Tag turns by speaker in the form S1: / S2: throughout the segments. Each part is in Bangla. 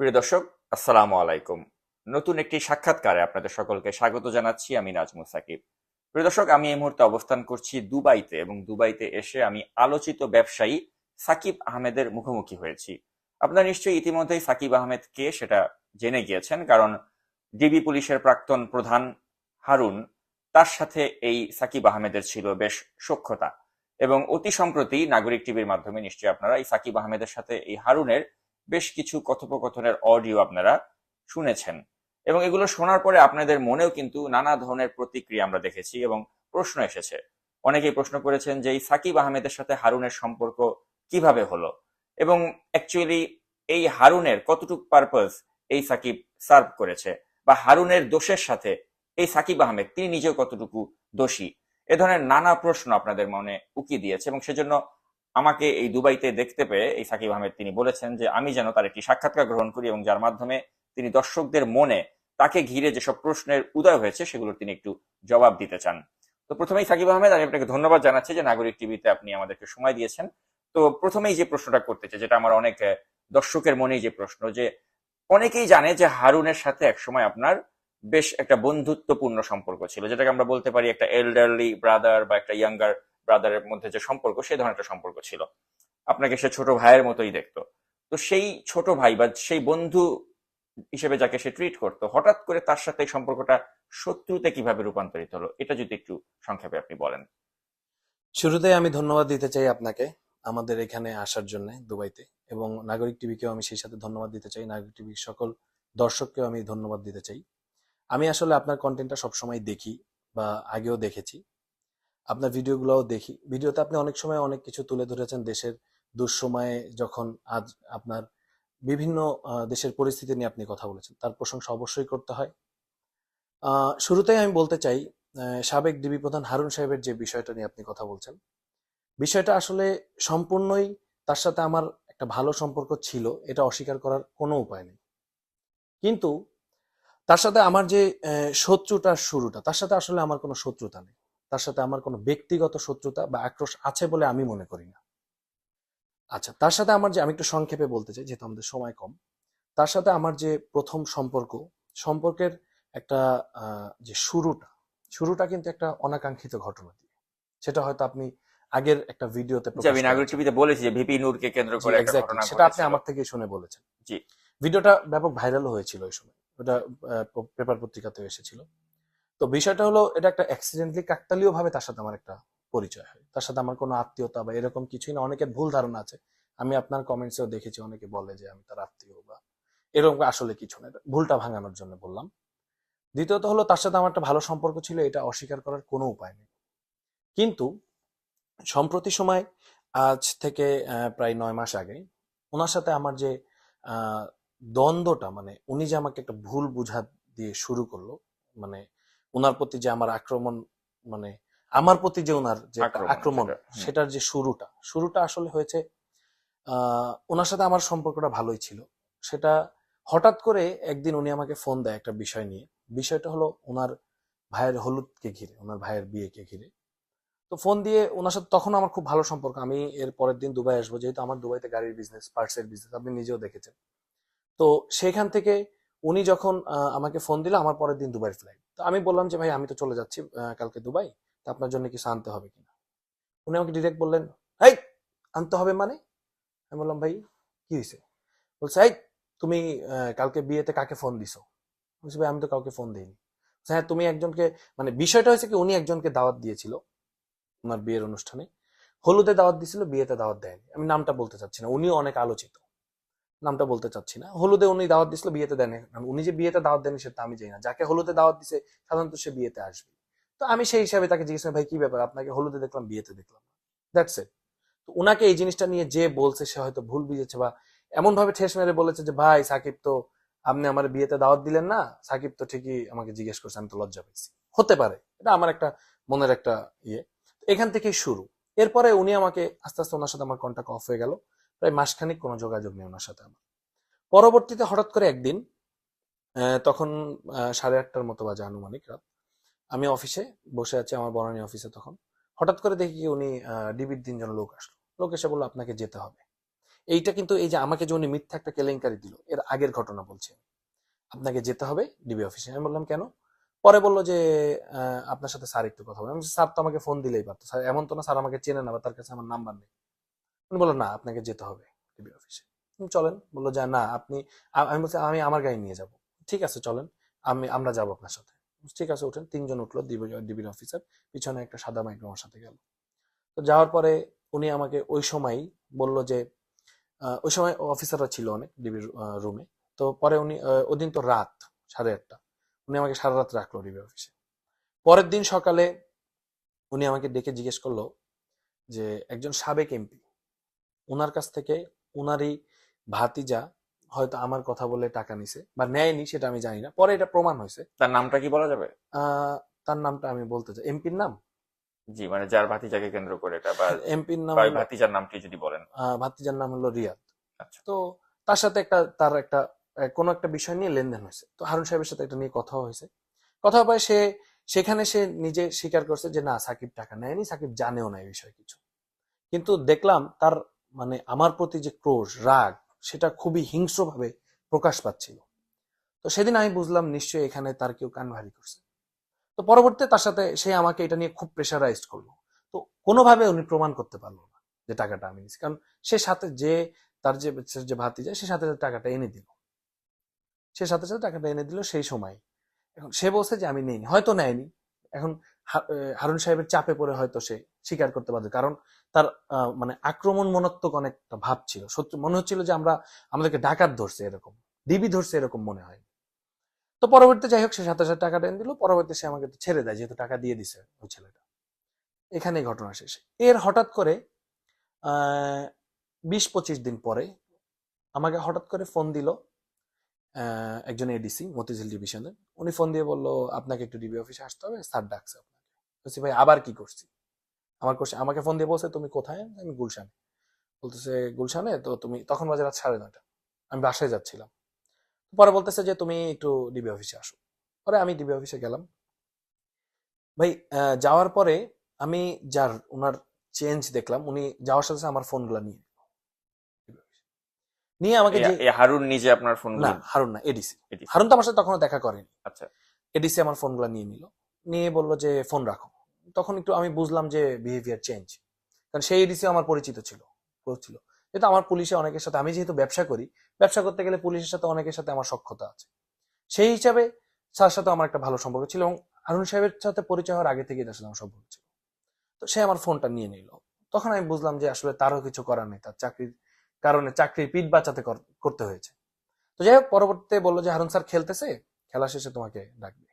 S1: প্রিয় দর্শক, আসসালামু আলাইকুম। নতুন একটি সাক্ষাৎকারে আপনাদের সকলকে স্বাগত জানাচ্ছি আমি নাজমুল সাকিব। প্রিয় দর্শক, আমি এই মুহূর্তে অবস্থান করছি দুবাইতে এবং দুবাইতে এসে আমি আলোচিত ব্যবসায়ী সাকিব আহমেদের মুখোমুখি হয়েছি। আপনারা নিশ্চয়ই ইতিমধ্যেই সাকিব আহমেদ কে সেটা জেনে গিয়েছেন কারণ ডিবি পুলিশের প্রাক্তন প্রধান হারুন তার সাথে এই সাকিব আহমেদের ছিল বেশ সখ্যতা। এবং অতি সম্প্রতি নাগরিক টিভির মাধ্যমে নিশ্চয়ই আপনারা এই সাকিব আহমেদের সাথে এই হারুনের বেশ কিছু কথোপকথনের অডিও আপনারা শুনেছেন। এবং এগুলো শোনার পরে আপনাদের মনেও কিন্তু নানা ধরনের প্রতিক্রিয়া আমরা দেখেছি এবং প্রশ্ন এসেছে। অনেকেই প্রশ্ন করেছেন যে এই সাকিব আহমেদের সাথে হারুনের সম্পর্ক কীভাবে হলো? এবং অ্যাকচুয়ালি এই হারুনের কতটুকু পারপাস এই সাকিব সার্ভ করেছে? বা হারুনের দোষের সাথে এই সাকিব আহমেদ, তিনি নিজেও কতটুকু দোষী? এ ধরনের নানা প্রশ্ন আপনাদের মনে উকি দিয়েছে এবং সেজন্য আমাকে এই দুবাইতে দেখতে পেয়ে এই সাকিব আহমেদ তিনি বলেছেন যে, আমি যেন তার একটি সাক্ষাৎকার গ্রহণ করি এবং যার মাধ্যমে তিনি দর্শকদের মনে তাকে ঘিরে যেসব প্রশ্নের উদয় হয়েছে, সেগুলোর তিনি একটু জবাব দিতে চান। তো প্রথমেই সাকিব আহমেদ, আমি আপনাকে ধন্যবাদ জানাচ্ছি যে নাগরিক টিভিতে আপনি আমাদেরকে সময় দিয়েছেন। তো প্রথমেই যে প্রশ্নটা করতে চাই, যেটা আমার অনেক দর্শকের মনেই যে প্রশ্ন, যে অনেকেই জানে যে হারুনের সাথে একসময় আপনার বেশ একটা বন্ধুত্বপূর্ণ সম্পর্ক ছিল, যেটাকে আমরা বলতে পারি একটা এল্ডারলি ব্রাদার বা একটা ইয়াঙ্গার ব্রাদারের মধ্যে যে সম্পর্ক, সেই ধরনের একটা সম্পর্ক ছিল। আপনাকে সে ছোট ভাইয়ের মতোই দেখতো। তো সেই ছোট ভাই বা সেই বন্ধু হিসেবে যাকে সে ট্রিট করতো, হঠাৎ করে তার সাথে সম্পর্কটা শত্রুতে কীভাবে রূপান্তরিত হলো, এটা যদি একটু সংক্ষেপে আপনি বলেন।
S2: শুরুতেই আমি ধন্যবাদ দিতে চাই আপনাকে, আমাদের এখানে আসার জন্য দুবাইতে। এবং নাগরিক টিভিকেও আমি সেই সাথে ধন্যবাদ দিতে চাই। নাগরিক টিভির সকল দর্শককেও আমি ধন্যবাদ দিতে চাই। আমি আসলে আপনার কন্টেন্টটা সবসময় দেখি বা আগেও দেখেছি। আপনার ভিডিওগুলোও দেখি। ভিডিওতে আপনি অনেক সময় অনেক কিছু তুলে ধরেছেন দেশের দুঃসময়ে যখন আজ আপনার বিভিন্ন দেশের পরিস্থিতি নিয়ে আপনি কথা বলেছেন। তার প্রশংসা অবশ্যই করতে হয়। শুরুতেই আমি বলতে চাই সাবেক ডিবি প্রধান হারুন সাহেবের যে বিষয়টা নিয়ে আপনি কথা বলছেন বিষয়টা আসলে সম্পূর্ণই তার সাথে আমার একটা ভালো সম্পর্ক ছিল এটা অস্বীকার করার কোনো উপায় নেই। কিন্তু তার সাথে আমার যে আহ, শত্রুটার শুরুটা তার সাথে আসলে আমার কোনো শত্রুতা নেই। তার সাথে আমার কোনো ব্যক্তিগত শত্রুতা বা আক্রোশ আছে বলে আমি মনে করি না। আচ্ছা তার সাথে আমার যে আমি একটু সংক্ষেপে বলতে চাই যেহেতু আমাদের সময় কম তার সাথে আমার যে প্রথম সম্পর্ক সম্পর্কের একটা যে শুরুটা শুরুটা কিন্তু একটা অনাকাঙ্ক্ষিত ঘটনা দিয়ে। সেটা হয়তো আপনি আগের একটা ভিডিওতে
S1: আমি নাগরিক টিভিতে বলেছি যে ভিপি নূরকে কেন্দ্র করে একটা ঘটনা
S2: সেটা আপনি আমার থেকে শুনে বলেছেন।
S1: জি।
S2: ভিডিওটা ব্যাপক ভাইরাল হয়েছিল ওই সময়। ওটা পেপার পত্রিকাতেও এসেছিল। তো বিষয়টা হলো, এটা একটা অ্যাক্সিডেন্টলি কাকতালীয় ভাবে তার সাথে আমার একটা পরিচয় হয়। তার সাথে আমার কোনো আত্মীয়তা বা এরকম কিছুই না। অনেকের ভুল ধারণা আছে। আমি আপনার কমেন্টসেও দেখেছি, অনেকে বলে যে আমি তার আত্মীয় বা এরকম আসলে কিছু না। ভুলটা ভাঙানোর জন্য বললাম। দ্বিতীয়ত হলো, তার সাথে আমার একটা ভালো সম্পর্ক ছিল, এটা অস্বীকার করার কোনো উপায় নেই। কিন্তু সম্প্রতি সময়, আজ থেকে প্রায় নয় মাস আগে, ওনার সাথে আমার যে দ্বন্দ্বটা মানে উনি যে আমাকে একটা ভুল বুঝা দিয়ে শুরু করল মানে ওনার প্রতি যে আমার আক্রমণ মানে আমার প্রতি যে ওনার যে
S1: আক্রমণ।
S2: সেটার যে শুরুটা শুরুটা আসলে হয়েছে আহ ওনার সাথে আমার সম্পর্কটা ভালোই ছিল। সেটা হঠাৎ করে একদিন উনি আমাকে ফোন দেয় একটা বিষয় নিয়ে। বিষয়টা হলো ওনার ভাইয়ের হলুদকে ঘিরে ওনার ভাইয়ের বিয়েকে ঘিরে। তো ফোন দিয়ে ওনার সাথে তখন আমার খুব ভালো সম্পর্ক। আমি এর পরের দিন দুবাই আসব যেহেতু আমার দুবাইতে গাড়ির বিজনেস পার্টসের বিজনেস আপনি নিজেও দেখেছেন। তো সেখান থেকে উনি যখন আমাকে ফোন দিল আমার পরের দিন দুবাইয়ের ফ্লাইট তো আমি বললাম যে, ভাই, আমি তো চলে যাচ্ছি কালকে দুবাই, তা আপনার জন্য কিছু আনতে হবে কিনা উনি আমাকে ডিরেক্ট বললেন এই আনতে হবে মানে? আমি বললাম, ভাই, কি হয়েছে বলছে এই তুমি কালকে বিয়েতে কাকে ফোন দিছো? বলছি, ভাই, আমি তো কাউকে ফোন দিইনি। হ্যাঁ তুমি একজনকে মানে বিষয়টা হয়েছে কি, উনি একজনকে দাওয়াত দিয়েছিল ওনার বিয়ের অনুষ্ঠানে। হলুদে দাওয়াত দিছিল বিয়েতে দাওয়াত দেয়নি। আমি নামটা বলতে চাচ্ছি না, উনিও অনেক আলোচিত। নামটা বলতে চাচ্ছি না। হলুদে উনি দাওয়াত দিছিল বিয়েতে আমি- উনি যে বিয়েতে দাওয়াত দেয়নি সেটা আমি জানি না। যাকে হলুদে দাওয়াত দিছে, সাধারণত সে বিয়েতে আসবে। তো আমি সেই হিসাবে তাকে জিজ্ঞেস ভাই, কি ব্যাপার? আপনাকে হলুদে দেখলাম, বিয়েতে দেখলাম দ্যাটস ইট তো উনাকে এই জিনিসটা নিয়ে যে বলছে, সে হয়তো ভুল বুঝেছে বা এমন ভাবে ঠেস মেরে বলেছে যে, ভাই, সাকিব তো, আপনি আমার বিয়েতে দাওয়াত দিলেন না। সাকিব তো ঠিকই আমাকে জিজ্ঞেস করছে, আমি তো লজ্জা পেয়েছি হতে পারে। এটা আমার একটা মনের একটা ইয়ে। এখান থেকেই শুরু। এরপরে উনি আমাকে আস্তে আস্তে ওনার সাথে আমার কন্ট্যাক্ট অফ হয়ে গেল। প্রায় মাসখানিক কোনো যোগাযোগ নেই ওনার সাথে আমার। পরবর্তীতে হঠাৎ করে একদিন তখন সাড়ে আটটার মতো বাজে আনুমানিক রাত আমি অফিসে বসে আছি আমার বনানী অফিসে তখন। হঠাৎ করে দেখি উনি ডিবির তিনজন লোক আসলো। লোক এসে বলল আপনাকে যেতে হবে। এইটা কিন্তু এই যে আমাকে যে উনি মিথ্যা একটা কেলেঙ্কারি দিল এর আগের ঘটনা বলছে আপনাকে যেতে হবে ডিবি অফিসে। আমি বললাম কেন? পরে বলল যে আপনার সাথে স্যার একটু কথা বলছি, স্যার তো আমাকে ফোন দিলেই পারতো। স্যার এমন তো না স্যার আমাকে চেনে না বা তার কাছে আমার নাম্বার নেই। উনি বলল না, আপনাকে যেতে হবে ডিবি অফিসে। চলেন, বলল, যে, না, আপনি আমি বলছি, আমি আমার গাড়ি নিয়ে যাব। ঠিক আছে, চলেন, আমি, আমরা যাব আপনার সাথে। ঠিক আছে, উঠেন, তিনজন উঠল ডিবির অফিসার। পিছনে একটা সাদা মাইক্রো আমার সাথে গেল। তো যাওয়ার পরে উনি আমাকে ওই সময় বলল যে ওই সময় অফিসাররা ছিল অনেক ডিবির রুমে তো পরে উনি ওদিন তো রাত, সাড়ে আটটা। উনি আমাকে সারা রাত রাখল ডিবি অফিসে। পরের দিন সকালে উনি আমাকে ডেকে জিজ্ঞেস করল যে, একজন সাবেক এমপি ওনার কাছ থেকে উনারই ভাতিজা হয়তো আমার কথা বলে টাকা নিছে বা নেয়নি সেটা আমি জানি না। পরে এটা প্রমাণ হয়েছে।
S1: তার নামটা কি বলা যাবে?
S2: তার নামটা আমি বলতে চাই। এমপির নাম?
S1: জি মানে যার ভাতিজাকে কেন্দ্র করে এটা বা
S2: এমপির নাম
S1: ভাতিজার নামটি যদি বলেন।
S2: ভাতিজার নাম হলো রিয়াদ।
S1: আচ্ছা।
S2: তো তার সাথে একটা তার একটা কোনো একটা বিষয় নিয়ে লেনদেন হয়েছে। তো হারুন সাহেবের সাথে এটা নিয়ে কথা হয়েছে। কথা হয় সে সেখানে সে নিজে স্বীকার করছে যে না সাকিব টাকা নেয়নি সাকিব জানেও না এই বিষয়ে কিছু। কিন্তু দেখলাম তার মানে আমার প্রতি যে ক্রোশ, রাগ, সেটা খুবই হিংস্রভাবে প্রকাশ পাচ্ছিল। তো সেদিন আমি বুঝলাম নিশ্চয়ই এখানে তার কেউ কান ভারী করছে। তো পরবর্তীতে তার সাথে সে আমাকে এটা নিয়ে খুব প্রেশারাইজড করল। তো কোনোভাবে উনি প্রমাণ করতে পারল না যে টাকাটা আমি নিচ্ছি কারণ সে সাথে যে তার যে যে ভাতি যায় সে সাথে সাথে টাকাটা এনে দিল। সে সাথে সাথে টাকাটা এনে দিল সেই সময়। এখন সে বলছে যে আমি নেইনি। হয়তো নেয়নি। এখন হারুন সাহেবের চাপে পড়ে হয়তো সে স্বীকার করতে পারবে কারণ তার মানে আক্রমণ মনত্বক অনেকটা ভাব ছিল। সত্যি মনে হচ্ছিল যে আমরা, আমাদেরকে ডাকাত ধরছে এরকম, ডিবি ধরছে এরকম মনে হয়। তো পরবর্তীতে যাই হোক, সে সাথে টাকাটা এনে দিল পরবর্তী সে আমাকে ছেড়ে দেয়, যেহেতু টাকা দিয়ে দিছে ওই ছেলেটা। এখানেই ঘটনা শেষ। এর হঠাৎ করে বিশ পঁচিশ দিন পরে আমাকে হঠাৎ করে ফোন দিল একজন এডিসি মতিঝিল ডিভিশনের। উনি ফোন দিয়ে বলল, আপনাকে একটু ডিবি অফিসে আসতে হবে, স্যার ডাকছে আপনাকে। ভাই, আবার কি করছি? আমার করছে আমাকে ফোন দিয়ে বলছে তুমি কোথায়? আমি গুলশানে। বলতেছে গুলশানে? তো তুমি তখন বাজে রাত সাড়ে নয়টা। আমি বাসায় যাচ্ছিলাম। পরে বলতেছে যে তুমি একটু ডিবি অফিসে আসো। পরে আমি ডিবি অফিসে গেলাম। ভাই যাওয়ার পরে আমি যার ওনার চেঞ্জ দেখলাম উনি যাওয়ার সাথে আমার ফোনগুলো নিয়ে। নিয়ে আমাকে যে
S1: হারুন নিজে আপনার ফোন
S2: না হারুন না এডিসি
S1: এডিসি।
S2: হারুন তো আমার সাথে তখনও দেখা করেনি।
S1: আচ্ছা।
S2: এডিসি আমার ফোনগুলো নিয়ে নিল। নিয়ে বলল যে ফোন রাখো। তখন একটু আমি বুঝলাম যে বিহেভিয়ার চেঞ্জ কারণ সেই এডিসি আমার পরিচিত ছিল ছিল যেহেতু আমার পুলিশে অনেকের সাথে আমি যেহেতু ব্যবসা করি ব্যবসা করতে গেলে পুলিশের সাথে অনেকের সাথে আমার সক্ষতা আছে। সেই হিসাবে তার সাথে আমার একটা ভালো সম্পর্ক ছিল এবং হারুন সাহেবের সাথে পরিচয় হওয়ার আগে থেকেই তার সাথে আমার সম্পর্ক ছিল। তো সে আমার ফোনটা নিয়ে নিল। তখন আমি বুঝলাম যে আসলে তারও কিছু করার নেই তার চাকরির কারণে চাকরির পিঠ বাঁচাতে করতে হয়েছে। তো যাই হোক পরবর্তীতে বলল যে হারুন স্যার খেলতেছে খেলা শেষে তোমাকে ডাকবে।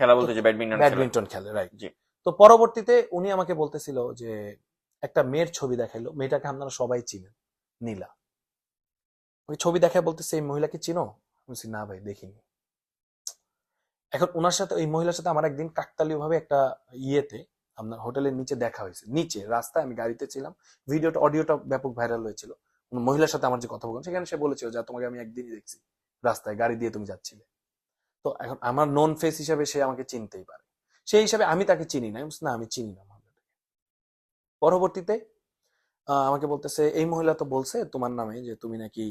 S1: খেলা বলতে যে ব্যাডমিন্টন
S2: ব্যাডমিন্টন খেলে রাইট
S1: জি।
S2: তো পরবর্তীতে উনি আমাকে বলতেছিল যে একটা মেয়ের ছবি দেখাইলো। মেয়েটাকে আপনারা সবাই চিনেন নীলা। ওই ছবি দেখায় বলতেছে এই মহিলাকে চিনো? বলছি, না ভাই দেখিনি। এখন ওনার সাথে ওই মহিলার সাথে আমার একদিন কাকতালীয় ভাবে একটা ইয়েতে আপনার হোটেলের নিচে দেখা হয়েছে। নিচে রাস্তায় আমি গাড়িতে ছিলাম। ভিডিওটা অডিওটা ব্যাপক ভাইরাল হয়েছিল। মহিলার সাথে আমার যে কথা বললাম সেখানে সে বলেছিল যে তোমাকে আমি একদিনই দেখছি। রাস্তায় গাড়ি দিয়ে তুমি যাচ্ছিলে। তো এখন আমার নন ফেস হিসাবে সে আমাকে চিনতেই পারে। সেই হিসাবে আমি তাকে চিনি না। না, আমি চিনি না মহিলাটাকে পরবর্তীতে আমাকে বলতেছে, এই মহিলা তো বলছে তোমার নামে যে তুমি নাকি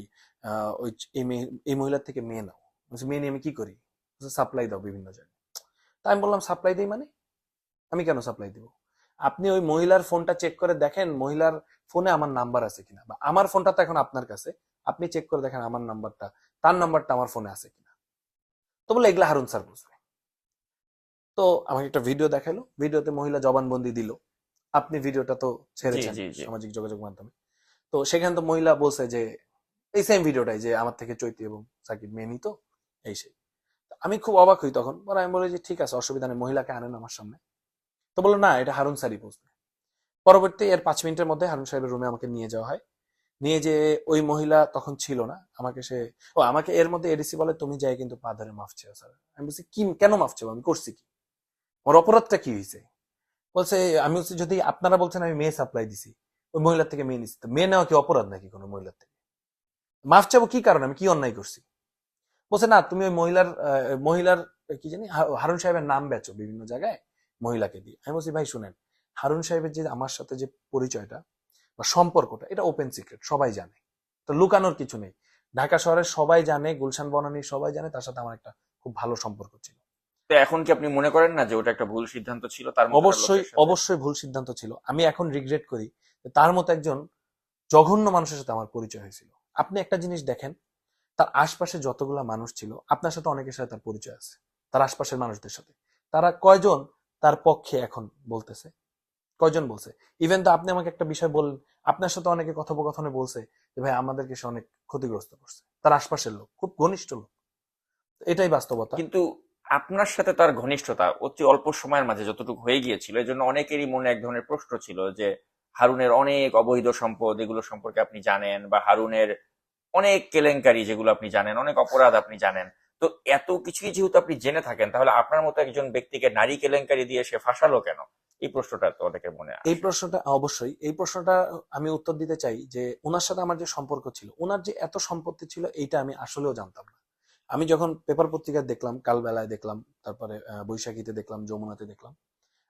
S2: ওই এই মহিলার থেকে মেয়ে নাও। মেয়ে নিয়ে আমি কি করি? সাপ্লাই দাও বিভিন্ন জায়গায়। তা আমি বললাম, সাপ্লাই দিই মানে? আমি কেন সাপ্লাই দিব? আপনি ওই মহিলার ফোনটা চেক করে দেখেন, মহিলার ফোনে আমার নাম্বার আছে কিনা। বা আমার ফোনটা তো এখন আপনার কাছে। আপনি চেক করে দেখেন আমার নাম্বারটা, তার নাম্বারটা আমার ফোনে আছে কিনা। তো বলে এগুলা হারুন স্যার বুঝবে তো আমাকে একটা ভিডিও দেখাল। ভিডিওতে মহিলা জবানবন্দি দিল। আপনি ভিডিওটা তো ছেড়েছেন। সামাজিক যোগাযোগ মাধ্যমে। তো সেখানে তো মহিলা বলছে যে এই সেম ভিডিওটাই যে আমার থেকে চৈতি এবং সাকিব মেয়ে নিত এই সেই। আমি খুব অবাক হই তখন। পরে আমি বলি যে ঠিক আছে অসুবিধা নেই মহিলাকে আনেন আমার সামনে। তো বলল না এটা হারুন স্যারই বুঝবে পরবর্তী এর পাঁচ মিনিটের মধ্যে হারুন সাহেবের রুমে আমাকে নিয়ে যাওয়া হয়। নিয়ে যে ওই মহিলা তখন ছিল না। আমাকে সে ও আমাকে এর মধ্যে এডিসি বলে তুমি যাই কিন্তু পা ধরে মাফ চেয়েও স্যার। আমি বলছি কি কেন মাফ চেয়েও আমি করছি কি? আমার অপরাধটা কি হয়েছে বলছে, আমি বলছি, যদি আপনারা বলছেন, আমি মেয়ে সাপ্লাই দিছি। ওই মহিলার থেকে মেয়ে নিচ্ছি মেয়ে নেওয়া কি অপরাধ নাকি কোনো মহিলার থেকে? মাফ চাবো কি কারণে? আমি কি অন্যায় করছি? বলছে, না, তুমি ওই মহিলার মহিলার, কি জানি হারুন সাহেবের নাম বেচো বিভিন্ন জায়গায় মহিলাকে দিয়ে। আমি বলছি, ভাই, শুনেন, হারুন সাহেবের যে, আমার সাথে যে পরিচয়টা বা সম্পর্কটা, এটা ওপেন সিক্রেট সবাই জানে। তো লুকানোর কিছু নেই। ঢাকা শহরের সবাই জানে, গুলশান, বনানী সবাই জানে, তার সাথে আমার একটা খুব ভালো সম্পর্ক ছিল।
S1: তো এখন কি আপনি মনে করেন না যে ওটা একটা ভুল সিদ্ধান্ত ছিল? তার
S2: অবশ্যই অবশ্যই ভুল সিদ্ধান্ত ছিল। আমি এখন রিগ্রেট করি তার মতো একজন জঘন্য মানুষের সাথে আমার পরিচয় হয়েছিল। আপনি একটা জিনিস দেখেন তার আশপাশে যতগুলা মানুষ ছিল আপনার সাথে অনেকের সাথে তার পরিচয় আছে তার আশপাশের মানুষদের সাথে। তারা কয়জন তার পক্ষে এখন বলতেছে? কয়জন বলছে? ইভেন তো আপনি আমাকে একটা বিষয় বললেন আপনার সাথে অনেকে কথোপকথনে বলছে যে ভাই আমাদেরকে সে অনেক ক্ষতিগ্রস্ত করছে। তার আশপাশের লোক খুব ঘনিষ্ঠ লোক। এটাই বাস্তবতা।
S1: কিন্তু আপনার সাথে তার ঘনিষ্ঠতা অতি অল্প সময়ের মাঝে যতটুকু হয়ে গিয়েছিল এই জন্য অনেকেরই মনে এক ধরনের প্রশ্ন ছিল যে, হারুনের অনেক অবৈধ সম্পদ, এগুলো সম্পর্কে আপনি জানেন, বা হারুনের অনেক কেলেঙ্কারি যেগুলো আপনি জানেন, অনেক অপরাধ আপনি জানেন। তো এত কিছুই যেহেতু আপনি জেনে থাকেন, তাহলে আপনার মতো একজন ব্যক্তিকে নারী কেলেঙ্কারি দিয়ে সে ফাঁসালো কেন? এই প্রশ্নটা তো অনেকের মনে
S2: এই প্রশ্নটা, অবশ্যই, এই প্রশ্নটা আমি উত্তর দিতে চাই যে ওনার সাথে আমার যে সম্পর্ক ছিল ওনার যে এত সম্পত্তি ছিল, এইটা আমি আসলেও জানতাম না। আমি যখন পেপার পত্রিকায় দেখলাম কালবেলায় দেখলাম তারপরে বৈশাখীতে দেখলাম যমুনাতে দেখলাম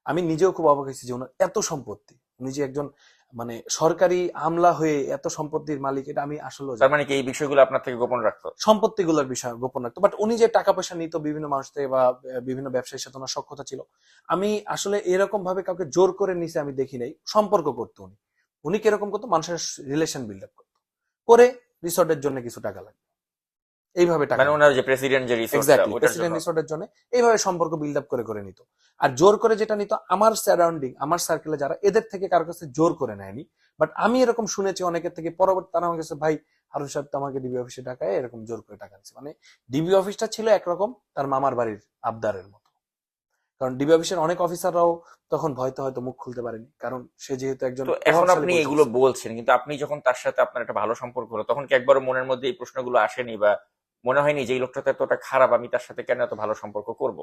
S2: আমি নিজেও খুব অবাক হয়েছি যে ওনার এত সম্পত্তি। উনি যে একজন মানে সরকারি আমলা হয়ে এত সম্পত্তির মালিক এটা আমি আসলেও
S1: তার মানে কি এই বিষয়গুলো আপনার থেকে গোপন রাখতো?
S2: সম্পত্তিগুলোর বিষয় গোপন রাখতো। বাট উনি যে টাকা পয়সা নিত বিভিন্ন মানুষ থেকে বা বিভিন্ন ব্যবসায়ীর সাথে ওনার সক্ষতা ছিল আমি আসলে এরকম ভাবে কাউকে জোর করে নিচে আমি দেখি নাই সম্পর্ক করতো উনি। উনি কীরকম করতো? মানুষের রিলেশন বিল্ড আপ করতো। করে রিসোর্টের জন্য কিছু টাকা লাগবে এইভাবে টাকা
S1: মানে ওনার যে প্রেসিডেন্ট যে রিসোর্টটা
S2: প্রেসিডেন্ট
S1: জন্য।
S2: রিসোর্টের জন্য এইভাবে সম্পর্ক বিল্ড আপ করে করে নিত। আর জোর করে যেটা নিত আমার সারাউন্ডিং আমার সার্কেলে যারা এদের থেকে কাছে জোর করে নেয়নি। বাট আমি এরকম শুনেছি অনেকের থেকে পরবর্তী তারা আমার কাছে ভাই হারুন সাহেব তো আমাকে ডিবি অফিসে টাকায় এরকম জোর করে টাকা দিচ্ছে। মানে ডিবি অফিসটা ছিল একরকম তার মামার বাড়ির আবদারের মতো। কারণ ডিবি অফিসের অনেক অফিসাররাও তখন ভয়তে হয়তো মুখ খুলতে পারেনি কারণ সে যেহেতু একজন
S1: এখন আপনি এগুলো বলছেন কিন্তু আপনি যখন তার সাথে আপনার একটা ভালো সম্পর্ক হলো তখন কি একবারও মনের মধ্যে এই প্রশ্নগুলো আসেনি বা মনে হয়নি যে এই লোকটা তো এতটা খারাপ আমি তার সাথে কেন এত ভালো সম্পর্ক করব?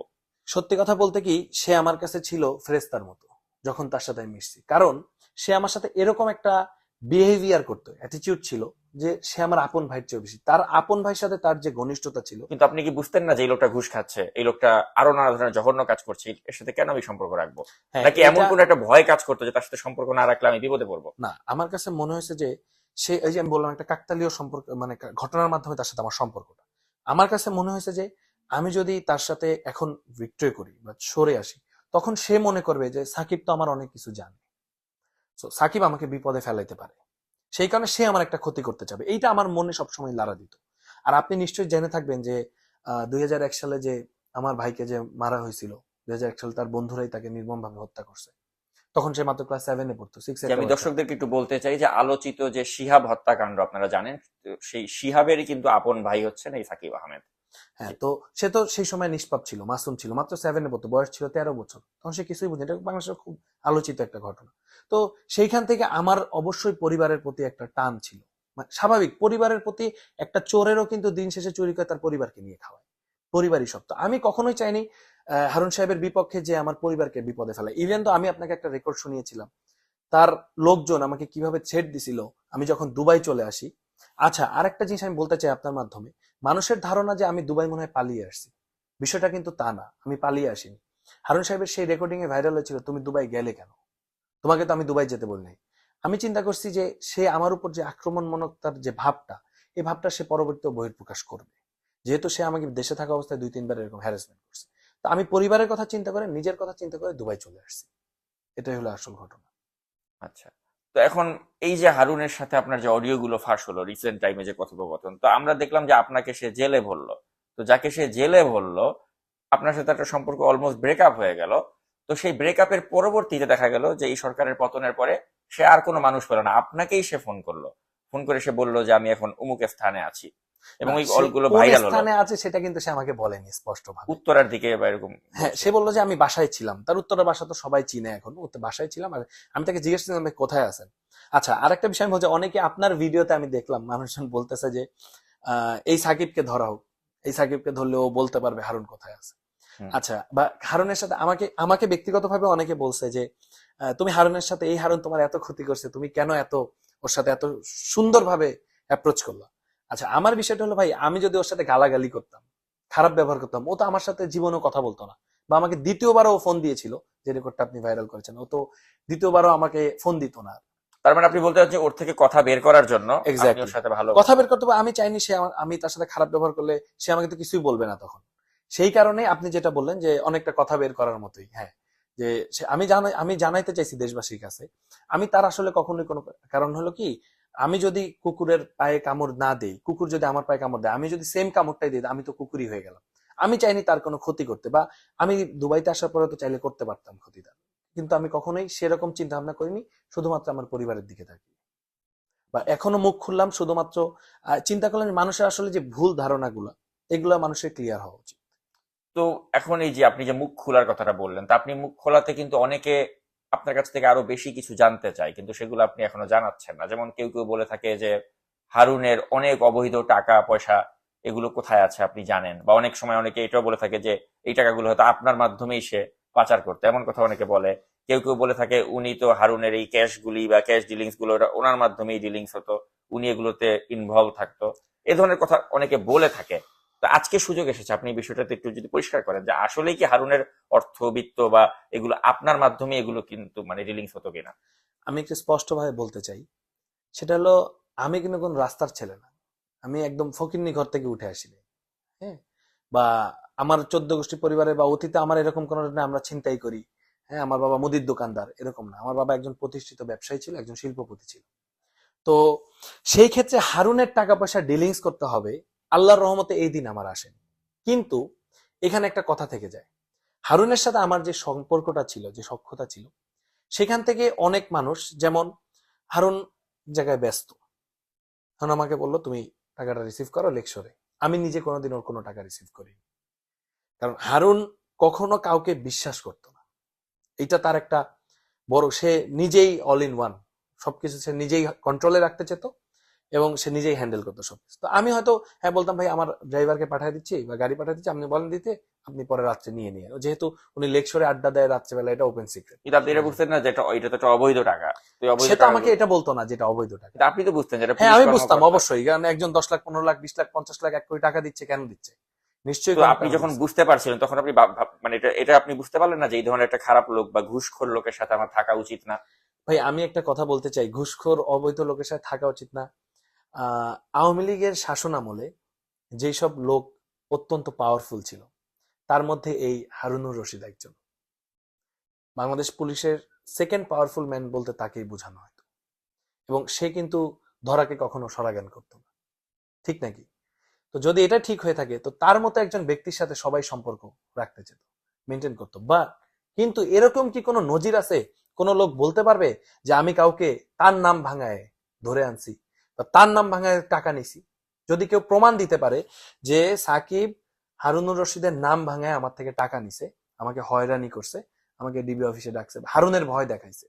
S2: সত্যি কথা বলতে কি সে আমার কাছে ছিল ফ্রেস্তার মতো যখন তার সাথে আমি মিশছি। কারণ সে আমার সাথে এরকম একটা বিহেভিয়ার করতো অ্যাটিটিউড ছিল যে সে আমার আপন ভাইয়ের চেয়ে বেশি। তার আপন ভাইয়ের সাথে তার যে ঘনিষ্ঠতা ছিল
S1: কিন্তু আপনি কি বুঝতেন না যে এই লোকটা ঘুষ খাচ্ছে? এই লোকটা আরও নানা ধরনের জঘন্য কাজ করছে এর সাথে কেন আমি সম্পর্ক রাখব?
S2: হ্যাঁ,
S1: নাকি এমন কোন একটা ভয় কাজ করতো যে তার সাথে সম্পর্ক না রাখলে আমি বিপদে পড়ব?
S2: না আমার কাছে মনে হয়েছে যে সে এই যে আমি বললাম একটা কাকতালীয় সম্পর্ক মানে ঘটনার মাধ্যমে তার সাথে আমার সম্পর্কটা। আমার কাছে মনে হয়েছে যে আমি যদি তার সাথে এখন ভিক্টরি করি বা সরে আসি তখন সে মনে করবে যে সাকিব তো আমার অনেক কিছু জানে। So, সাকিব আমাকে বিপদে ফেলাইতে পারে। সেই কারণে সে আমার একটা ক্ষতি করতে চাবে। এইটা আমার মনে সবসময় লাড়া দিত। আর আপনি নিশ্চয়ই জেনে থাকবেন যে দুই হাজার এক সালে যে আমার ভাইকে যে মারা হয়েছিল দুই হাজার এক সালে তার বন্ধুরাই তাকে নির্মমভাবে হত্যা করছে। তখন সে মাত্র ক্লাস সেভেনে পড়তো সিক্স
S1: আমি দর্শকদেরকে একটু বলতে চাই যে আলোচিত যে শিহাব হত্যাকাণ্ড আপনারা জানেন সেই শিহাবেরই কিন্তু আপন ভাই হচ্ছেন এই সাকিব আহমেদ।
S2: হ্যাঁ তো সে তো সেই সময় নিষ্পাপ ছিল মাসুম ছিল মাত্র সেভেনে পড়তো বয়স ছিল তেরো বছর। তখন সে কিছুই বুঝে এটা বাংলাদেশের খুব আলোচিত একটা ঘটনা। তো সেইখান থেকে আমার অবশ্যই পরিবারের প্রতি একটা টান ছিল। মানে স্বাভাবিক পরিবারের প্রতি একটা চোরেরও কিন্তু দিন শেষে চুরি করে তার পরিবারকে নিয়ে খাওয়ায়। পরিবারই সব তো আমি কখনোই চাইনি হারুন সাহেবের বিপক্ষে যে আমার পরিবারকে বিপদে ফেলে। ইভেন তো আমি আপনাকে একটা রেকর্ড শুনিয়েছিলাম, তার লোকজন আমাকে কীভাবে ছেড় দিছিল, আমি যখন দুবাই চলে আসি। আচ্ছা আরেকটা জিনিস আমি বলতে চাই আপনার মাধ্যমে। মানুষের ধারণা যে আমি দুবাই মনে হয় পালিয়ে আসছি, বিষয়টা কিন্তু তা না, আমি পালিয়ে আসিনি। হারুন সাহেবের সেই রেকর্ডিং এ ভাইরাল হয়েছিল, তুমি দুবাই গেলে কেন? তোমাকে তো আমি দুবাই যেতে বলি নাই। আমি চিন্তা করছি যে সে আমার উপর যে আক্রমণমূলক তার যে ভাবটা, এই ভাবটা সে পরবর্তী পরবর্তীতে বহির্প্রকাশ করবে। যেহেতু সে আমাকে দেশে থাকা অবস্থায় দুই তিনবার এরকম হ্যারাসমেন্ট করছে। তো আমি পরিবারের কথা চিন্তা করে নিজের কথা চিন্তা করে দুবাই চলে আসছি। এটাই হলো আসল ঘটনা।
S1: আচ্ছা। তো এখন এই যে হারুনের সাথে আপনার যে অডিও গুলো ফাঁস হলো রিসেন্ট টাইমে যে কথোপকথন, তো আমরা দেখলাম যে আপনাকে সে জেলে ভরলো। তো যাকে সে জেলে ভরলো, আপনার সাথে একটা সম্পর্ক অলমোস্ট ব্রেকআপ হয়ে গেল। তো সেই ব্রেকআপের পরবর্তীতে দেখা গেল যে এই সরকারের পতনের পরে সে আর কোনো মানুষ পেল না। আপনাকেই সে ফোন করল। ফোন করে সে বলল যে, আমি এখন অমুক স্থানে আছি। এবং ওই কলগুলো ভাইরাল হলো।
S2: স্থানে আছে সেটা কিন্তু সে আমাকে বলেনি স্পষ্ট ভাবে
S1: উত্তরার দিকে বা এরকম
S2: হ্যাঁ সে বলল যে আমি বাসায় ছিলাম। তার উত্তরের বাসা তো সবাই চিনে এখন। বাসায় ছিলাম আর আমি তাকে জিজ্ঞেস করলাম কোথায় আছেন? আচ্ছা আরেকটা বিষয় আমি বলছি অনেকে আপনার ভিডিওতে আমি দেখলাম মানুষজন বলতেছে যে এই সাকিবকে ধরা হোক। এই সাকিবকে ধরলে ও বলতে পারবে হারুন কোথায় আছে। আচ্ছা বা হারুনের সাথে আমাকে আমাকে ব্যক্তিগতভাবে অনেকে বলছে যে তুমি হারুনের সাথে এই হারুন তোমার এত ক্ষতি করছে তুমি কেন এত ওর সাথে এত সুন্দরভাবে অ্যাপ্রোচ করলা? আচ্ছা আমার বিষয়টা হলো ভাই আমি যদি ওর সাথে গালাগালি করতাম খারাপ ব্যবহার করতাম ও তো আমার সাথে জীবনেও কথা বলতো না। বা আমাকে দ্বিতীয়বারও ফোন দিয়েছিল যে রেকর্ডটা আপনি ভাইরাল করেছেন ও তো দ্বিতীয়বারও আমাকে ফোন দিত না।
S1: তার মানে আপনি বলতে চাচ্ছেন ওর থেকে কথা বের করার জন্য সাথে ভালো
S2: কথা বের করতে আমি চাইনি সে আমি তার সাথে খারাপ ব্যবহার করলে সে আমাকে তো কিছুই বলবে না তখন। সেই কারণে আপনি যেটা বললেন যে অনেকটা কথা বের করার মতোই হ্যাঁ। যে আমি জানাই আমি জানাইতে চাইছি দেশবাসীর কাছে। আমি তার আসলে কখনোই কোনো কারণ হলো কি আমি যদি কুকুরের পায়ে কামড় না দেই, কুকুর যদি আমার পায়ে কামড় দেয়, আমি যদি সেম কামড়টাই দিই, আমি তো কুকুরই হয়ে গেলাম। আমি চাইনি তার কোনো ক্ষতি করতে বা আমি দুবাইতে আসার পরে তো চাইলে করতে পারতাম ক্ষতিটা। কিন্তু আমি কখনোই সেরকম চিন্তা ভাবনা করিনি, শুধুমাত্র আমার পরিবারের দিকে থাকি। বা এখনও মুখ খুললাম, শুধুমাত্র চিন্তা করলাম মানুষের আসলে যে ভুল ধারণাগুলো, এগুলা মানুষের ক্লিয়ার হওয়া উচিত।
S1: তো এখন এই যে আপনি যে মুখ খোলার কথাটা বললেন, তা আপনি মুখ খোলাতে কিন্তু অনেকে আপনার কাছ থেকে আরও বেশি কিছু জানতে চাই, কিন্তু সেগুলো আপনি এখনও জানাচ্ছেন না। যেমন কেউ কেউ বলে থাকে যে, হারুনের অনেক অবৈধ টাকা, পয়সা এগুলো কোথায় আছে আপনি জানেন? বা অনেক সময় অনেকে এটাও বলে থাকে যে, এই টাকাগুলো হয়তো আপনার মাধ্যমেই সে পাচার করতে। এমন কথা অনেকে বলে। কেউ কেউ বলে থাকে, উনি তো হারুনের এই ক্যাশ গুলি বা ক্যাশ ডিলিংসগুলো ওনার মাধ্যমেই ডিলিংস হতো, উনি এগুলোতে ইনভলভ থাকতো। এ ধরনের কথা অনেকে বলে থাকে। তো আজকে সুযোগ এসেছে, আপনি বিষয়টাতে একটু যদি পরিষ্কার করেন যে আসলেই কি হারুনের অর্থ বিত্ত বা এগুলো আপনার মাধ্যমে এগুলো কিন্তু মানে ডিলিংস হতো কিনা?
S2: আমি একটু স্পষ্টভাবে বলতে চাই, সেটা হলো আমি কিন্তু কোন রাস্তার ছেলে না। আমি একদম ফকিরনি ঘর থেকে উঠে আসিনি হ্যাঁ? বা আমার চোদ্দ গোষ্ঠী পরিবারে বা অতীতে আমার এরকম কোনো আমরা চিন্তাই করি হ্যাঁ? আমার বাবা মুদির দোকানদার, এরকম না। আমার বাবা একজন প্রতিষ্ঠিত ব্যবসায়ী ছিল, একজন শিল্পপতি ছিল। তো সেই ক্ষেত্রে হারুনের টাকা পয়সা ডিলিংস করতে হবে আল্লাহর রহমতে এই দিন আমার আসেন। কিন্তু এখানে একটা কথা থেকে যায়। হারুনের সাথে আমার যে সম্পর্কটা ছিল, যে সক্ষতা ছিল, সেখান থেকে অনেক মানুষ, যেমন হারুন জায়গায় ব্যস্ত। হারুন আমাকে বলল, তুমি টাকাটা রিসিভ করো লেকশরে আমি নিজে কোনোদিন ওর কোনো টাকা রিসিভ করিনি। কারণ হারুন কখনো কাউকে বিশ্বাস করতো না। এটা তার একটা বড়, সে নিজেই অল ইন ওয়ান সবকিছু সে নিজেই কন্ট্রোলে রাখতে চেত। এবং সে নিজেই হ্যান্ডেল করতো সবকিছু তো আমি হয়তো হ্যাঁ বলতাম ভাই আমার ড্রাইভারকে পাঠিয়ে দিচ্ছি বা গাড়ি পাঠিয়ে দিচ্ছি আপনি বলেন দিতে আপনি পরে রাত্রে নিয়ে নিয়ে যেহেতু উনি লেকশরে আড্ডা দেয় রাত্রেবেলা এটা ওপেন সিক্রেট
S1: কিন্তু আপনি এটা বুঝতেন না যে এটা তো একটা অবৈধ টাকা। তো এই অবৈধ
S2: সে তো আমাকে এটা বলতো না যেটা অবৈধ টাকা।
S1: আপনি তো বুঝতেন যে এটা
S2: হ্যাঁ আমি বুঝতাম অবশ্যই। কারণ একজন দশ লাখ পনেরো লাখ বিশ লাখ পঞ্চাশ লাখ এক কোটি টাকা দিচ্ছে কেন দিচ্ছে? নিশ্চয়ই
S1: আপনি যখন বুঝতে পারছিলেন তখন আপনি মানে এটা এটা আপনি বুঝতে পারলেন না যে এই ধরনের একটা খারাপ লোক বা ঘুষখোর লোকের সাথে আমার থাকা উচিত না।
S2: ভাই আমি একটা কথা বলতে চাই। ঘুষখোর অবৈধ লোকের সাথে থাকা উচিত না। আওয়ামী লীগের শাসন আমলে যেসব লোক অত্যন্ত পাওয়ারফুল ছিল, তার মধ্যে এই হারুনুর রশিদ একজন। বাংলাদেশ পুলিশের সেকেন্ড পাওয়ারফুল ম্যান বলতে তাকেই বোঝানো হয়তো এবং সে কিন্তু ধরাকে কখনো সরাগান করতো না। ঠিক নাকি? তো যদি এটা ঠিক হয়ে থাকে, তো তার মতো একজন ব্যক্তির সাথে সবাই সম্পর্ক রাখতে যেত মেনটেন করতো। বা কিন্তু এরকম কি কোনো নজির আছে? কোনো লোক বলতে পারবে যে আমি কাউকে তার নাম ভাঙায় ধরে আনছি তার নাম ভাঙায় টাকা নিছি। যদি কেউ প্রমাণ দিতে পারে যে সাকিব হারুনুর রশিদের নাম ভাঙায় আমার থেকে টাকা নিছে, আমাকে হয়রানি করছে, আমাকে ডিবি অফিসে ডাকছে, হারুনের ভয় দেখাইছে।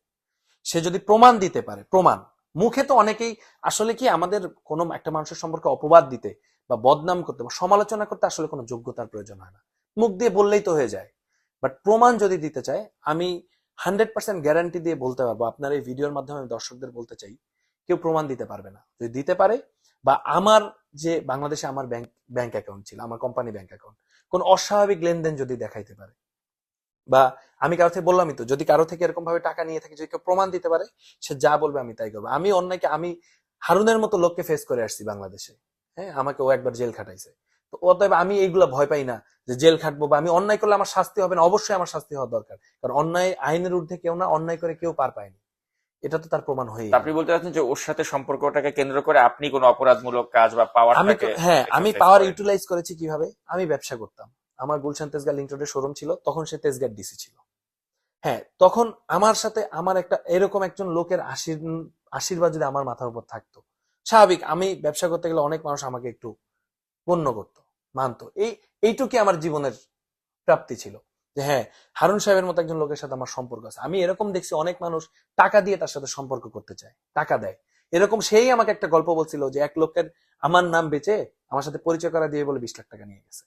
S2: সে যদি প্রমাণ দিতে পারে, প্রমাণ, মুখে তো অনেকেই আসলে কি আমাদের কোনো একটা মানুষের সম্পর্কে অপবাদ দিতে বা বদনাম করতে বা সমালোচনা করতে আসলে কোনো যোগ্যতার প্রয়োজন হয় না। মুখ দিয়ে বললেই তো হয়ে যায়। বাট প্রমাণ যদি দিতে চায়, আমি হান্ড্রেড পার্সেন্ট গ্যারান্টি দিয়ে বলতে পারব। আপনার এই ভিডিওর মাধ্যমে আমি দর্শকদের বলতে চাই কেউ প্রমাণ দিতে পারবে না। যদি দিতে পারে বা আমার যে বাংলাদেশে আমার ব্যাংক ব্যাংক অ্যাকাউন্ট ছিল, আমার কোম্পানি ব্যাংক অ্যাকাউন্ট কোন অস্বাভাবিক লেনদেন যদি দেখাইতে পারে বা আমি কারও থেকে বললামই তো, যদি কারও থেকে এরকম ভাবে টাকা নিয়ে থাকে, যদি কেউ প্রমাণ দিতে পারে, সে যা বলবে আমি তাই করব। আমি অন্যকে, আমি হারুনের মতো লোককে ফেস করে আসছি বাংলাদেশে। হ্যাঁ আমাকে ও একবার জেল খাটাইছে। তো অতএব আমি এইগুলা ভয় পাই না যে জেল খাটবো বা আমি অন্যায় করলে আমার শাস্তি হবে না। অবশ্যই আমার শাস্তি হওয়া দরকার। কারণ অন্যায় আইনের ঊর্ধ্বে কেউ না, অন্যায় করে কেউ পার পায়নি এটা তো তার প্রমাণ হয়ে
S1: আপনি বলতে চাচ্ছেন যে ওর সাথে সম্পর্কটাকে কেন্দ্র করে আপনি কোনো অপরাধমূলক কাজ বা পাওয়ার
S2: আমি হ্যাঁ আমি পাওয়ার ইউটিলাইজ করেছি কীভাবে? আমি ব্যবসা করতাম। আমার গুলশান তেজগা লিঙ্ক রোডের শোরুম ছিল তখন সে তেজগার ডিসি ছিল। হ্যাঁ তখন আমার সাথে আমার একটা এরকম একজন লোকের আশীর- আশীর্বাদ যদি আমার মাথার উপর থাকতো স্বাভাবিক আমি ব্যবসা করতে গেলে অনেক মানুষ আমাকে একটু গণ্য করতো মানতো। এই এইটুকুই আমার জীবনের প্রাপ্তি ছিল। যে হ্যাঁ হারুন সাহেবের মতো একজন লোকের সাথে আমার সম্পর্ক আছে। আমি এরকম দেখছি অনেক মানুষ টাকা দিয়ে তার সাথে সম্পর্ক করতে চায় টাকা দেয়। এরকম সেই আমাকে একটা গল্প বলছিল যে এক লোকের আমার নাম বেচে আমার সাথে পরিচয় করা দিয়ে বলে বিশ লাখ টাকা নিয়ে গেছে।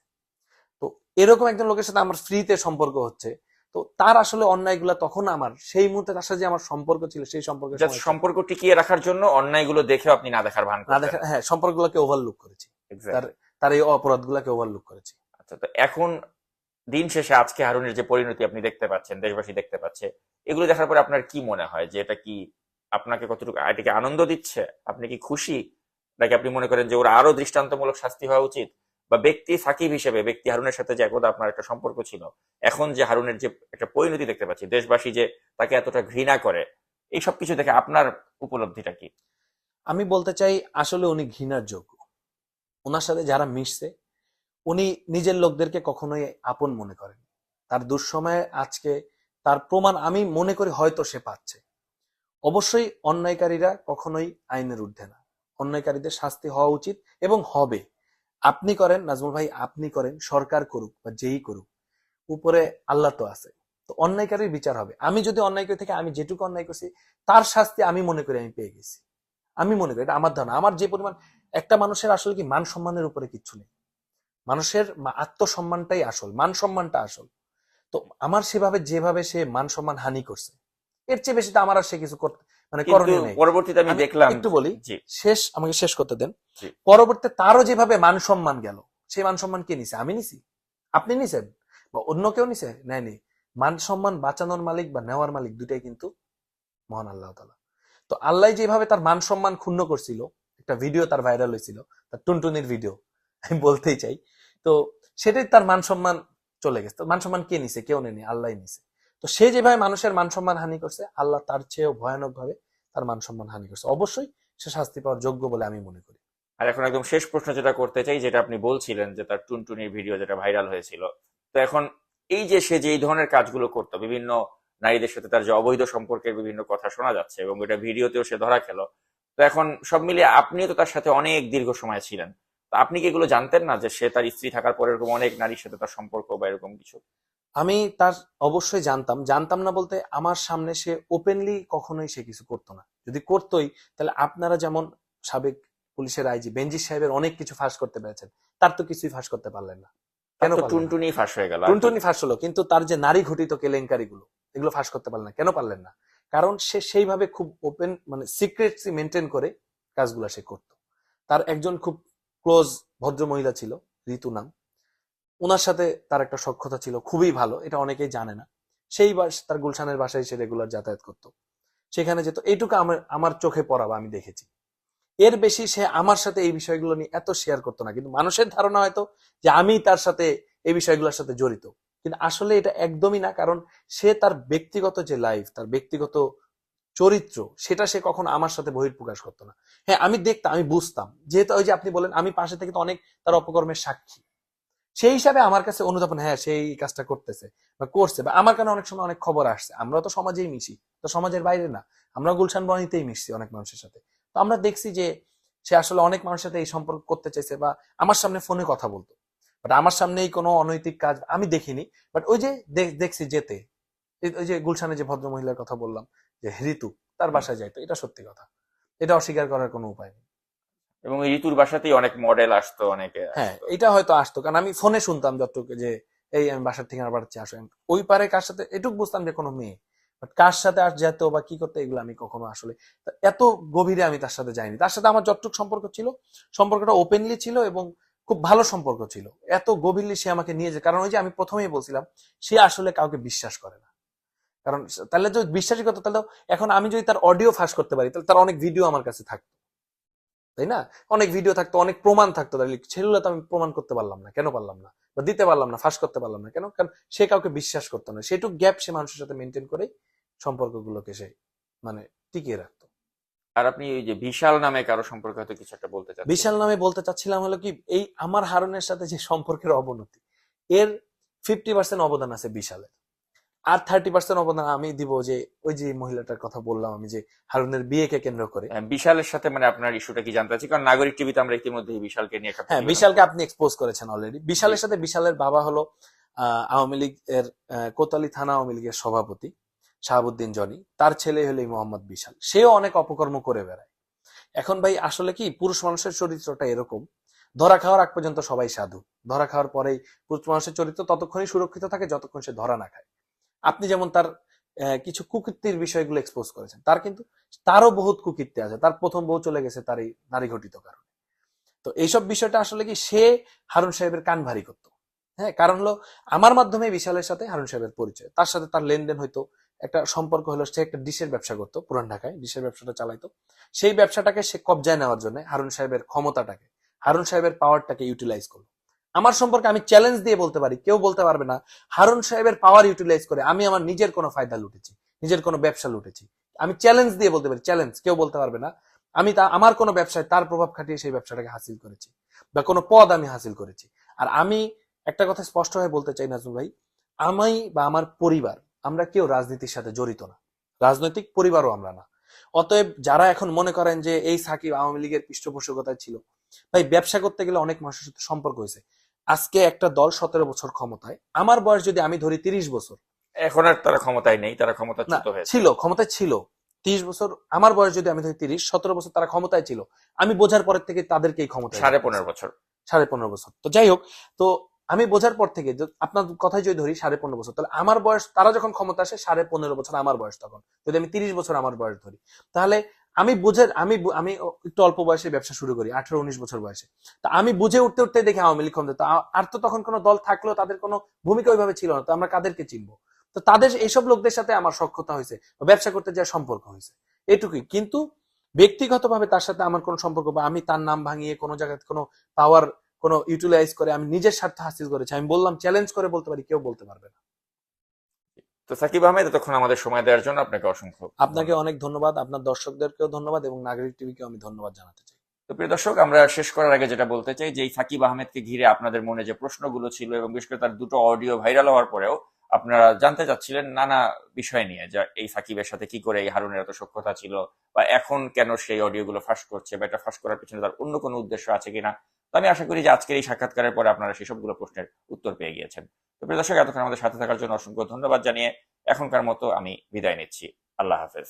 S2: তো এরকম একজন লোকের সাথে আমার ফ্রিতে সম্পর্ক হচ্ছে। তো তার আসলে অন্যায়গুলা তখন আমার সেই মুহূর্তে তার সাথে যে আমার সম্পর্ক ছিল সেই সময়
S1: সম্পর্ক টিকিয়ে রাখার জন্য অন্যায়গুলো দেখেও আপনি না দেখার ভান
S2: না। দেখা হ্যাঁ সম্পর্কগুলোকে ওভারলুক করেছি. তার তার এই অপরাধগুলোকে ওভারলুক করেছি।
S1: আচ্ছা তো এখন দিন শেষে আজকে হারুনের যে পরিণতি আপনি দেখতে পাচ্ছেন, দেশবাসী দেখতে পাচ্ছে, এগুলো দেখার পরে আপনার কি মনে হয় যে এটা কি আপনাকে কতটুকু এটিকে আনন্দ দিচ্ছে? আপনি কি খুশি? নাকি আপনি মনে করেন যে ওরা আরও দৃষ্টান্তমূলক শাস্তি হওয়া উচিত? বা ব্যক্তি সাকিব হিসেবে, ব্যক্তি হারুনের সাথে যে একদা আপনার একটা সম্পর্ক ছিল, এখন যে হারুনের যে একটা পরিণতি দেখতে পাচ্ছি, দেশবাসী যে তাকে এতটা ঘৃণা করে, এই সব কিছু দেখে আপনার উপলব্ধিটা কি?
S2: আমি বলতে চাই, আসলে উনি ঘৃণার যোগ্য। ওনার সাথে যারা মিশছে উনি নিজের লোকদেরকে কখনোই আপন মনে করেন তার দুঃসময়ে আজকে তার প্রমাণ আমি মনে করি হয়তো সে পাচ্ছে। অবশ্যই অন্যায়কারীরা কখনোই আইনের ঊর্ধ্বে না। অন্যায়কারীদের শাস্তি হওয়া উচিত এবং হবে। আপনি করেন, নাজমুল ভাই, আপনি করেন, সরকার করুক বা যেই করুক, উপরে আল্লাহ তো আছে। তো অন্যায়কারীর বিচার হবে। আমি যদি অন্যায় করে থেকে আমি যেটুকু অন্যায় করছি, তার শাস্তি আমি মনে করি আমি পেয়ে গেছি। আমি মনে করি, এটা আমার ধারণা। আমার যে পরিমাণ, একটা মানুষের আসলে কি মান সম্মানের উপরে কিচ্ছু নেই। মানুষের আত্মসম্মানটাই আসল মান সম্মানটা আসল। তো আমার সেভাবে যেভাবে সে মান সম্মান হানি করছে এর চেয়ে বেশি তো আমার আর সে কিছু করতে মানে করণীয় নেই।
S1: পরবর্তীতে আমি
S2: আমি
S1: দেখলাম
S2: একটু বলি শেষ আমাকে শেষ করতে দেন। পরবর্তীতে তারও যেভাবে মান সম্মান গেল সেই মান সম্মান কে নিছে? আমি নিছি। আপনি নিছেন? বা অন্য কেউ নিছে? নেয়নি মান সম্মান বাঁচানোর মালিক বা নেওয়ার মালিক দুটাই কিন্তু মহান আল্লাহ তালা তো আল্লাহ যেভাবে তার মান সম্মান ক্ষুণ্ণ করছিল একটা ভিডিও তার ভাইরাল হয়েছিল তার টুনটুনির ভিডিও আমি বলতেই চাই তো সেটাই তার মান সম্মান চলে গেছে। মান সম্মান কে নিছে? কেউ নেনি আল্লাহ নিছে। তো সে যেভাবে মানুষের মান সম্মান হানি করছে, আল্লাহ তার চেয়েও ভয়ানক ভাবে তার মান সম্মান হানি করছে। অবশ্যই সে শাস্তি পাওয়ার যোগ্য বলে আমি মনে করি।
S1: আর এখন একদম শেষ প্রশ্ন যেটা করতে চাই, যেটা আপনি বলছিলেন যে তার টুনটুনির ভিডিও যেটা ভাইরাল হয়েছিল। তো এখন এই যে সে যে এই ধরনের কাজগুলো করতো, বিভিন্ন নারীদের সাথে তার যে অবৈধ সম্পর্কের বিভিন্ন কথা শোনা যাচ্ছে এবং এটা ভিডিওতেও সে ধরা খেলো, তো এখন সব মিলিয়ে আপনিও তো তার সাথে অনেক দীর্ঘ সময় ছিলেন। তো আপনি কি এগুলো জানতেন না যে সে তার স্ত্রী থাকার পরে এরকম অনেক নারীর সাথে তার সম্পর্ক বা এরকম কিছু?
S2: আমি তার অবশ্যই জানতাম। জানতাম না বলতে আমার সামনে সে ওপেনলি কখনোই সে কিছু করতো না। যদি করতোই তাহলে আপনারা যেমন সাবেক পুলিশের আইজি বেঞ্জির সাহেবের অনেক কিছু ফাঁস করতে পেরেছেন তার তো কিছুই ফাঁস করতে পারলেন না। কেন?
S1: টুনটুনি ফাঁস হয়ে গেল
S2: টুনটুনি ফাঁস হলো কিন্তু তার যে নারী ঘটিত কেলেঙ্কারি গুলো এগুলো ফাঁস করতে পারলেন না। কেন পারলেন না? কারণ সে সেইভাবে খুব ওপেন মানে সিক্রেটসি মেনটেন করে কাজগুলো সে করত। তার একজন খুব ক্লোজ ভদ্র মহিলা ছিল, ঋতু নাম। ওনার সাথে তার একটা সক্ষতা ছিল, খুবই ভালো, এটা অনেকেই জানে না। সেই বাস, তার গুলশানের বাসায় সে রেগুলার যাতায়াত করতো। সেখানে যেত, এইটুকু আমার আমার চোখে পড়াবা, আমি দেখেছি। এর বেশি সে আমার সাথে এই বিষয়গুলো নিয়ে এত শেয়ার করতো না, কিন্তু মানুষের ধারণা হয়তো যে আমি তার সাথে এই বিষয়গুলোর সাথে জড়িত। কিন্তু আসলে এটা একদমই না, কারণ সে তার ব্যক্তিগত যে লাইফ তার ব্যক্তিগত চরিত্র, সেটা সে কখন আমার সাথে বহির্প্রকাশ করতো না। হ্যাঁ আমি দেখতাম, আমি বুঝতাম যেহেতু ওই যে আপনি বলেন, আমি পাশে থেকে তো অনেক তার অপকর্মের সাক্ষী। সেই হিসাবে আমার কাছে অনুধাবন হ্যাঁ সেই কাজটা করতেছে বা করছে বা আমার কানে অনেক সময় অনেক খবর আসছে। আমরা তো সমাজেই মিশি, তো সমাজের বাইরে না। আমরা গুলশান বনিতেই মিশছি অনেক মানুষের সাথে। তো আমরা দেখছি যে সে আসলে অনেক মানুষের সাথে এই সম্পর্ক করতে চাইছে বা আমার সামনে ফোনে কথা বলতো। বাট আমার সামনেই কোনো অনৈতিক কাজ আমি দেখিনি। বাট ওই যে দেখ- দেখছি যেতে ওই যে গুলশানে যে ভদ্র মহিলার কথা বললাম যে ঋতু তার বাসায় যাইতো এটা সত্যি কথা। এটা অস্বীকার করার কোনো উপায় নেই।
S1: এবং ঋতুর বাসাতেই অনেক মডেল আসতো অনেকে
S2: হ্যাঁ এটা হয়তো আসতো। কারণ আমি ফোনে শুনতাম যতটুকু যে এই আমি বাসার ঠিকানা পাঠাচ্ছি আসো। ওই পারে কার সাথে এটুকু বুঝতাম যে কোনো মেয়ে। বাট কার সাথে আর যেত বা কি করতে এগুলো আমি কখনো আসলে এত গভীরে আমি তার সাথে যাইনি। তার সাথে আমার যতটুকু সম্পর্ক ছিল সম্পর্কটা ওপেনলি ছিল এবং খুব ভালো সম্পর্ক ছিল। এত গভীরলি সে আমাকে নিয়ে যায় কারণ ওই যে আমি প্রথমেই বলছিলাম সে আসলে কাউকে বিশ্বাস করে না। কারণ তাহলে যদি বিশ্বাসই করতো তাহলে এখন আমি যদি তার অডিও ফাঁস করতে পারি তাহলে তার অনেক ভিডিও আমার কাছে থাকতো। তাই না? অনেক ভিডিও থাকতো অনেক প্রমাণ থাকতো তাহলে সেগুলো তো আমি প্রমাণ করতে পারলাম না। কেন পারলাম না? বা দিতে পারলাম না ফাঁস করতে পারলাম না। কেন? কারণ সে কাউকে বিশ্বাস করতো না। সেটুকু গ্যাপ সে মানুষের সাথে মেনটেন করে সম্পর্কগুলোকে সে মানে টিকিয়ে রাখতো।
S1: আর আপনি ওই যে বিশাল নামে কারও সম্পর্কে হয়তো কিছু একটা বলতে চাচ্ছেন।
S2: বিশাল নামে বলতে চাচ্ছিলাম হলো কি এই আমার হারুনের সাথে যে সম্পর্কের অবনতি এর ফিফটি পার্সেন্ট অবদান আছে বিশালের। আর থার্টি পার্সেন্ট অবদান আমি দিব যে ওই যে মহিলাটার কথা বললাম আমি যে হারুনের বিয়েকে কেন্দ্র করে।
S1: হ্যাঁ, বিশালের সাথে মানে আপনার ইস্যুটা কি জানতে চাচ্ছি? কারণ নাগরিক টিভিতে আমরা ইতিমধ্যে বিশালকে নিয়ে
S2: হ্যাঁ বিশালকে আপনি এক্সপোজ করেছেন অলরেডি বিশালের সাথে বিশালের বাবা হলো আওয়ামী লীগ এর কোতালি থানা আওয়ামী লীগের সভাপতি শাহাবুদ্দিন জনি। তার ছেলে হলো মোহাম্মদ বিশাল। সেও অনেক অপকর্ম করে বেড়ায়। এখন ভাই আসলে কি পুরুষ মানুষের চরিত্রটা এরকম। ধরা খাওয়ার আগ পর্যন্ত সবাই সাধু। ধরা খাওয়ার পরেই পুরুষ মানুষের চরিত্র ততক্ষণই সুরক্ষিত থাকে যতক্ষণ সে ধরা না খায়। আপনি যেমন তার কিছু কুকীর্তির বিষয়গুলো এক্সপোজ করেছেন, তার কিন্তু, তারও বহুত কুকীর্তি আছে, তার প্রথম বউ চলে গেছে তার এই নারী ঘটিত কারণে। তো এইসব বিষয়টা আসলে কি, সে হারুন সাহেবের কান ভারী করতো। হ্যাঁ কারণ হলো, আমার মাধ্যমে বিশালের সাথে হারুন সাহেবের পরিচয়, তার সাথে তার লেনদেন হয়তো একটা সম্পর্ক হলো, সে একটা ডিশের ব্যবসা করতো, পুরান ঢাকায়, ডিশের ব্যবসাটা চালাইতো। সেই ব্যবসাটাকে সে কবজায় নেওয়ার জন্য হারুন সাহেবের ক্ষমতাটাকে, হারুন সাহেবের পাওয়ারটাকে ইউটিলাইজ করল। আমার সম্পর্কে আমি চ্যালেঞ্জ দিয়ে বলতে পারি, কেউ বলতে পারবে না। হারুন সাহেবের পাওয়ার ইউটিলাইজ করে আমি আমার নিজের কোনো ফায়দা লুটেছি, নিজের কোনো ব্যবসা লুটেছি। আমি চ্যালেঞ্জ দিয়ে বলতে পারি চ্যালেঞ্জ কেউ বলতে পারবে না। আমি তা, আমার কোনো ব্যবসায় তার প্রভাব খাটিয়ে সেই ব্যবসাটাকে হাসিল করেছি, বা কোনো পদ আমি হাসিল করেছি। আর আমি একটা কথা স্পষ্ট হয়ে বলতে চাই, নাজমুল ভাই, আমি বা আমার পরিবার, আমরা কেউ রাজনীতির সাথে জড়িত না। রাজনৈতিক পরিবারও আমরা না। অতএব যারা এখন মনে করেন যে এই সাকিব আওয়ামী লীগের পৃষ্ঠপোষকতায় ছিল, ভাই, ব্যবসা করতে গেলে অনেক মানুষের সাথে সম্পর্ক হয়েছে। আজকে একটা দল সতেরো বছর ক্ষমতায়। আমার বয়স যদি আমি ধরি তিরিশ বছর।
S1: এখন আর তারা ক্ষমতায় নেই তারা ক্ষমতা
S2: ছিল ক্ষমতায় ছিল। তিরিশ বছর আমার বয়স যদি আমি ধরি তিরিশ সতেরো বছর তারা ক্ষমতায় ছিল। আমি বোঝার পরের থেকে তাদেরকেই ক্ষমতা
S1: সাড়ে পনেরো বছর।
S2: সাড়ে পনেরো বছর। তো যাই হোক তো আমি বোঝার পর থেকে আপনার কথাই যদি ধরি সাড়ে পনেরো বছর তাহলে আমার বয়স তারা যখন ক্ষমতা আসে সাড়ে পনেরো বছর আমার বয়স তখন। যদি আমি তিরিশ বছর আমার বয়স ধরি তাহলে আমি বুঝে, আমি আমি একটু অল্প বয়সে ব্যবসা শুরু করি, আঠারো, উনিশ বছর বয়সে। তা আমি বুঝে উঠতে উঠতে দেখি আওয়ামী লীগ ক্ষমতা আর তো তখন কোনো দল থাকলেও তাদের কোনো ভূমিকা ওইভাবে ছিল না, তো আমরা কাদেরকে চিনবো? তো তাদের এইসব লোকদের সাথে আমার সক্ষতা হয়েছে ব্যবসা করতে যাওয়ার সম্পর্ক হয়েছে, এটুকুই। কিন্তু ব্যক্তিগতভাবে তার সাথে আমার কোনো সম্পর্ক বা আমি তার নাম ভাঙিয়ে কোনো জায়গায় কোনো পাওয়ার কোনো ইউটিলাইজ করে আমি নিজের স্বার্থ হাসিল করেছি, আমি বললাম চ্যালেঞ্জ করে বলতে পারি, কেউ বলতে পারবে না।
S1: তো সাকিব আহমেদ এতক্ষণ আমাদের সময় দেওয়ার জন্য আপনাকে অসংখ্য
S2: আপনাকে অনেক ধন্যবাদ। আপনার দর্শকদেরকেও ধন্যবাদ এবং নাগরিক টিভিকেও আমি ধন্যবাদ জানাতে চাই।
S1: তো প্রিয় দর্শক আমরা শেষ করার আগে যেটা বলতে চাই যে এই সাকিব আহমেদকে ঘিরে আপনাদের মনে যে প্রশ্নগুলো ছিল এবং বিশেষ করে তার দুটো অডিও ভাইরাল হওয়ার পরেও আপনারা জানতে চাচ্ছিলেন নানা বিষয় নিয়ে যে এই সাকিবের সাথে কি করে এই হারুনের এত সক্ষতা ছিল বা এখন কেন সেই অডিওগুলো ফাঁস করছে বা এটা ফাঁস করার পিছনে তার অন্য কোনো উদ্দেশ্য আছে কিনা। তো আমি আশা করি যে আজকের এই সাক্ষাৎকারের পরে আপনারা সেসবগুলো প্রশ্নের উত্তর পেয়ে গিয়েছেন। তো প্রিয় দর্শক, এতক্ষণ আমাদের সাথে থাকার জন্য অসংখ্য ধন্যবাদ জানিয়ে এখনকার মতো আমি বিদায় নিচ্ছি। আল্লাহ হাফেজ।